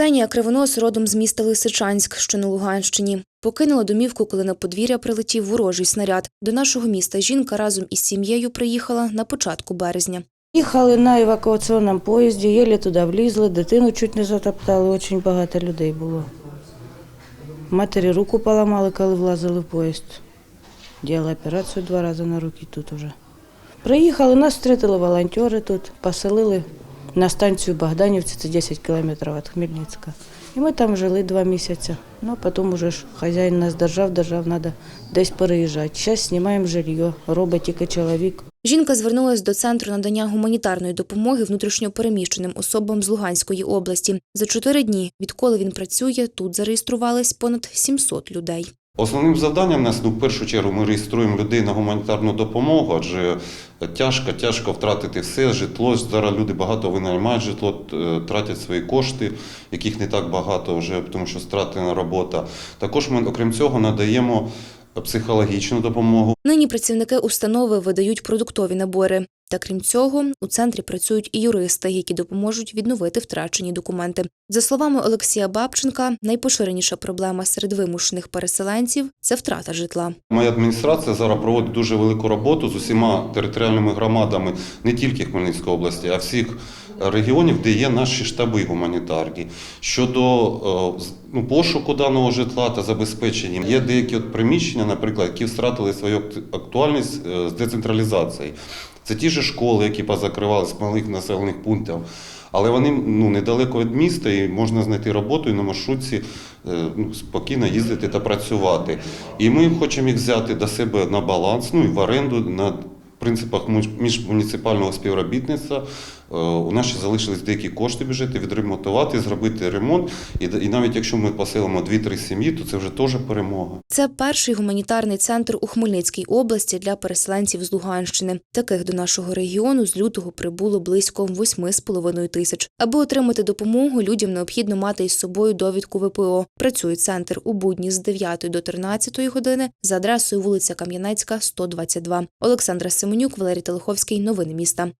Ксенія Кривонос родом з міста Лисичанськ, що на Луганщині. Покинула домівку, коли на подвір'я прилетів ворожий снаряд. До нашого міста жінка разом із сім'єю приїхала на початку березня. Їхали на евакуаційному поїзді, єлі туди влізли, дитину чуть не затоптали, дуже багато людей було. Матері руку поламали, коли влазили в поїзд. Діяла операцію два рази на руки тут уже. Приїхали, нас зустріли волонтери тут, поселили на станцію Богданівці, це 10 кілометрів від Хмельницька. І ми там жили два місяці. Ну, потім уже ж хазяїн нас держав, держав, треба десь переїжджати. Зараз знімаємо жилье, робить тільки чоловік. Жінка звернулась до центру надання гуманітарної допомоги внутрішньопереміщеним особам з Луганської області. За чотири дні, відколи він працює, тут зареєструвались понад 700 людей. Основним завданням нас ну, в першу чергу ми реєструємо людей на гуманітарну допомогу, адже тяжко, тяжко втратити все житло. Зараз люди багато винаймають житло, е, тратять свої кошти, яких не так багато вже, тому що стратена робота. Також ми, окрім цього, надаємо психологічну допомогу. Нині працівники установи видають продуктові набори. Та крім цього, у центрі працюють і юристи, які допоможуть відновити втрачені документи. За словами Олексія Бабченка, найпоширеніша проблема серед вимушених переселенців це втрата житла. Моя адміністрація зараз проводить дуже велику роботу з усіма територіальними громадами не тільки Хмельницької області, а всіх регіонів, де є наші штаби гуманітарні. Щодо е, ну, пошуку даного житла та забезпечення, є деякі от приміщення, наприклад, які втратили свою актуальність е, з децентралізації. Це ті ж школи, які позакривали з малих населених пунктів. Але вони ну, недалеко від міста і можна знайти роботу і на маршрутці е, ну, спокійно їздити та працювати. І ми хочемо їх взяти до себе на баланс, ну і в оренду на принципах міжмуніципального співробітництва. Е, У нас ще залишились деякі кошти бюджети відремонтувати, зробити ремонт. І, і навіть якщо ми поселимо 2-3 сім'ї, то це вже теж перемога. Це перший гуманітарний центр у Хмельницькій області для переселенців з Луганщини. Таких до нашого регіону з лютого прибуло близько 8,5 тисяч. Аби отримати допомогу, людям необхідно мати із собою довідку ВПО. Працює центр у будні з 9 до 13 години за адресою вулиця Кам'янецька, 122. Олександра Семенюк, Валерій Телеховський. Новини міста.